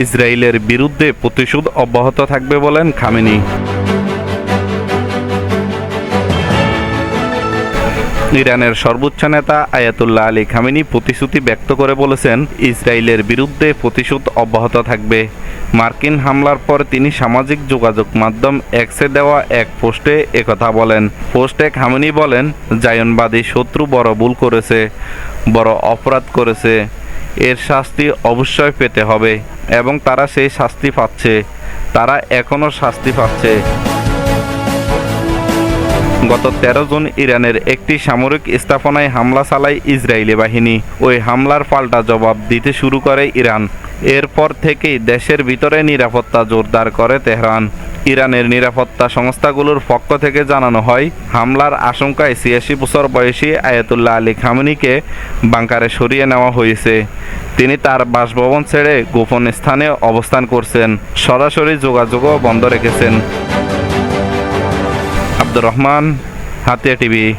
ইসরায়েলের বিরুদ্ধে প্রতিশোধ অব্যাহত থাকবে বলেন খামেনি। ইরানের সর্বোচ্চ নেতা আয়াতুল্লাহ আলী খামেনি প্রতিশ্রুতি ব্যক্ত করে বলেছেন, ইসরায়েলের বিরুদ্ধে প্রতিশোধ অব্যাহত থাকবে। মার্কিন হামলার পর তিনি সামাজিক যোগাযোগ মাধ্যম এক্সে দেওয়া এক পোস্টে একথা বলেন। পোস্টে খামেনি বলেন, জায়নবাদী শত্রু বড় ভুল করেছে, বড় অপরাধ করেছে, এর শাস্তি অবশ্যই পেতে হবে। এবং তারা সেই শাস্তি পাচ্ছে। তারা এখনও শাস্তি পাচ্ছে। গত তেরো জুন ইরানের একটি সামরিক স্থাপনায় হামলা চালায় ইসরায়েলি বাহিনী। ওই হামলার পাল্টা জবাব দিতে শুরু করে ইরান। এরপর থেকেই দেশের ভিতরে নিরাপত্তা জোরদার করে তেহরান। ইরানের নিরাপত্তা সংস্থাগুলোর পক্ষ থেকে জানানো হয়, হামলার আশঙ্কায় ছিয়াশি বছর বয়সী আয়াতুল্লাহ আলী খামিনিকে বাংকারে সরিয়ে নেওয়া হয়েছে। তিনি তার বাসভবন ছেড়ে গোপন স্থানে অবস্থান করছেন। সরাসরি যোগাযোগও বন্ধ রেখেছেন। আব্দুর রহমান, হাতিয়া টিভি।